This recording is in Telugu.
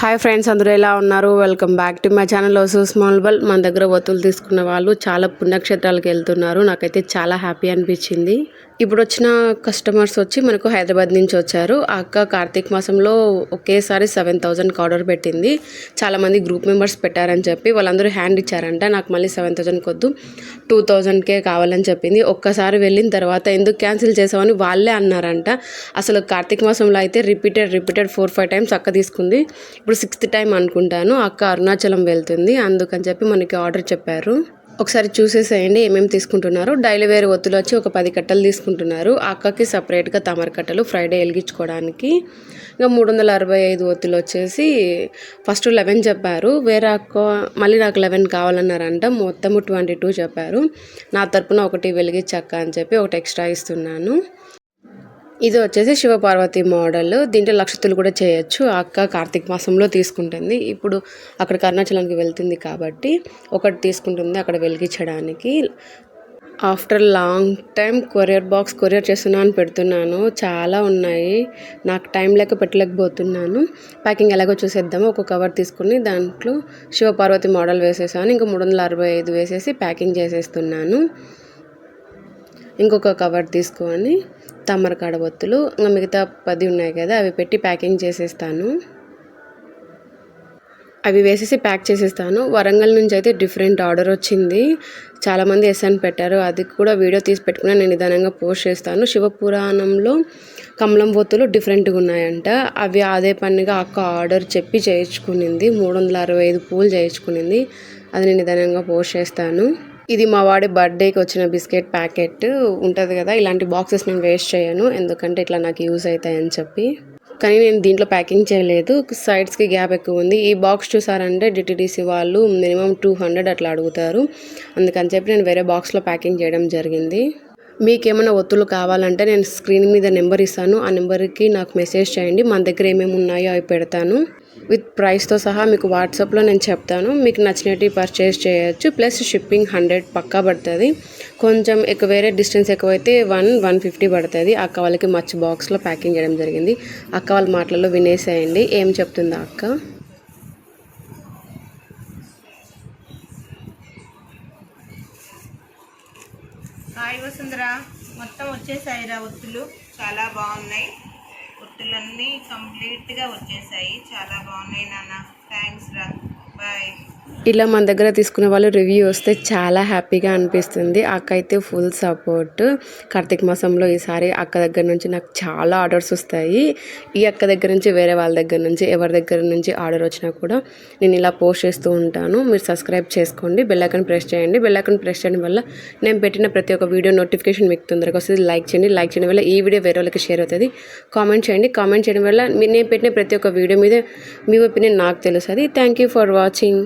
హాయ్ ఫ్రెండ్స్ అందరూ ఎలా ఉన్నారు? Welcome back to my channel ఓసు small బల్ మన దగ్గర ఒత్తులు తీసుకున్న వాళ్ళు చాలా పుణ్యక్షేత్రాలకు వెళ్తున్నారు. నాకైతే చాలా హ్యాపీ అనిపించింది. ఇప్పుడు వచ్చిన కస్టమర్స్ వచ్చి మనకు హైదరాబాద్ నుంచి వచ్చారు. అక్క కార్తీక్ మాసంలో ఒకేసారి సెవెన్ థౌజండ్కి ఆర్డర్ పెట్టింది. చాలామంది గ్రూప్ మెంబర్స్ పెట్టారని చెప్పి వాళ్ళందరూ హ్యాండ్ ఇచ్చారంట. నాకు మళ్ళీ సెవెన్ థౌజండ్కి వద్దు టూ థౌజండ్కే కావాలని చెప్పింది. ఒక్కసారి వెళ్ళిన తర్వాత ఎందుకు క్యాన్సిల్ చేసామని వాళ్ళే అన్నారంట. అసలు కార్తీక మాసంలో అయితే repeated repeated four five times అక్క తీసుకుంది. ఇప్పుడు సిక్స్త్ టైం అనుకుంటాను అక్క అరుణాచలం వెళ్తుంది అందుకని చెప్పి మనకి ఆర్డర్ చెప్పారు. ఒకసారి చూసేసేయండి ఏమేమి తీసుకుంటున్నారు. డైలీ వేర్ ఒత్తులు వచ్చి ఒక పది కట్టలు తీసుకుంటున్నారు. అక్కకి సపరేట్గా తమర కట్టలు ఫ్రైడే వెలిగించుకోవడానికి. ఇంకా మూడు వందల అరవై ఐదు ఒత్తులు వచ్చేసి ఫస్ట్ లెవెన్ చెప్పారు. వేరే అక్క మళ్ళీ నాకు లెవెన్ కావాలన్నారంట మొత్తము ట్వంటీ టూ చెప్పారు. నా తరపున ఒకటి వెలిగించక్క అని చెప్పి ఒకటి ఎక్స్ట్రా ఇస్తున్నాను. ఇది వచ్చేసి శివపార్వతి మోడల్. దీంట్లో లక్షతులు కూడా చేయొచ్చు. అక్క కార్తీక మాసంలో తీసుకుంటుంది. ఇప్పుడు అక్కడ అరుణాచలానికి వెళ్తుంది కాబట్టి ఒకటి తీసుకుంటుంది అక్కడ వెలిగించడానికి. After long time courier box courier చేస్తున్నాను పెడుతున్నాను. చాలా ఉన్నాయి. నాకు టైం లేక పెట్టలేకపోతున్నాను. ప్యాకింగ్ ఎలాగో చూసేద్దాము. ఒక కవర్ తీసుకుని దాంట్లో శివపార్వతి మోడల్ వేసేసాను. ఇంకా మూడు వందల అరవై ఐదు వేసేసి ప్యాకింగ్ చేసేస్తున్నాను. ఇంకొక కవర్ తీసుకొని తామర కాడబొత్తులు ఇంకా మిగతా పది ఉన్నాయి కదా అవి పెట్టి ప్యాకింగ్ చేసేస్తాను. అవి వేసేసి ప్యాక్ చేసేస్తాను. వరంగల్ నుంచి అయితే డిఫరెంట్ ఆర్డర్ వచ్చింది. చాలామంది ఎస్ అని పెట్టారు. అది కూడా వీడియో తీసి పెట్టుకుని నేను నిదానంగా పోస్ట్ చేస్తాను. శివపురాణంలో కమలం బొత్తులు డిఫరెంట్గా ఉన్నాయంట. అవి అదే పనిగా అక్క ఆర్డర్ చెప్పి చేయించుకునింది. మూడు వందల అరవై ఐదు పూలు చేయించుకునింది. అది నేను నిదానంగా పోస్ట్ చేస్తాను. ఇది మా వాడి బర్త్డేకి వచ్చిన బిస్కెట్ ప్యాకెట్ ఉంటుంది కదా ఇలాంటి బాక్సెస్ నేను వేస్ట్ చేయను ఎందుకంటే ఇట్లా నాకు యూజ్ అవుతాయని చెప్పి. కానీ నేను దీంట్లో ప్యాకింగ్ చేయలేదు సైడ్స్కి గ్యాప్ ఎక్కువ ఉంది. ఈ బాక్స్ చూసారంటే డిటిడిసి వాళ్ళు మినిమం టూ హండ్రెడ్ అట్లా అడుగుతారు. అందుకని చెప్పి నేను వేరే బాక్స్లో ప్యాకింగ్ చేయడం జరిగింది. మీకేమైనా ఒత్తులు కావాలంటే నేను స్క్రీన్ మీద నెంబర్ ఇస్తాను ఆ నెంబర్కి నాకు మెసేజ్ చేయండి మన దగ్గర ఏమేమి ఉన్నాయో అవి పెడతాను. విత్ ప్రైస్తో సహా మీకు వాట్సాప్లో నేను చెప్తాను. మీకు నచ్చినట్టు పర్చేస్ చేయొచ్చు. ప్లస్ షిప్పింగ్ హండ్రెడ్ పక్కా పడుతుంది. కొంచెం ఎక్కువ వేరే డిస్టెన్స్ ఎక్కువైతే వన్ వన్ ఫిఫ్టీ పడుతుంది. అక్క వాళ్ళకి మచ్చి బాక్స్లో ప్యాకింగ్ చేయడం జరిగింది. అక్క వాళ్ళ మాటలలో వినేసేయండి. ఏం చెప్తుందా అక్క? హాయ్ వసుంధరా. మొత్తం వచ్చేసాయిరా ఒత్తులు. చాలా బాగున్నాయి. కుర్తులన్నీ కంప్లీట్గా వచ్చేసాయి. చాలా బాగున్నాయి నాన్న. థ్యాంక్స్ రా. బాయ్. ఇలా మన దగ్గర తీసుకునే వాళ్ళు రివ్యూ వస్తే చాలా హ్యాపీగా అనిపిస్తుంది. అక్క అయితే ఫుల్ సపోర్ట్ కార్తీక మాసంలో ఈసారి అక్క దగ్గర నుంచి నాకు చాలా ఆర్డర్స్ వస్తాయి. ఈ అక్క దగ్గర నుంచి వేరే వాళ్ళ దగ్గర నుంచి ఎవరి దగ్గర నుంచి ఆర్డర్ వచ్చినా కూడా నేను ఇలా పోస్ట్ చేస్తూ ఉంటాను. మీరు సబ్స్క్రైబ్ చేసుకోండి బెల్లైకన్ ప్రెస్ చేయండి. బెల్లైకన్ ప్రెస్ చేయడం వల్ల నేను పెట్టిన ప్రతి ఒక్క వీడియో నోటిఫికేషన్ మీకు తొందరగా వస్తుంది. లైక్ చేయండి లైక్ చేయడం వల్ల ఈ వీడియో వేరే వాళ్ళకి షేర్ అవుతుంది. కామెంట్ చేయండి కామెంట్ చేయడం వల్ల నేను పెట్టిన ప్రతి ఒక్క వీడియో మీద మీ ఒపీనియన్ నాకు తెలుస్తుంది. Thank you for watching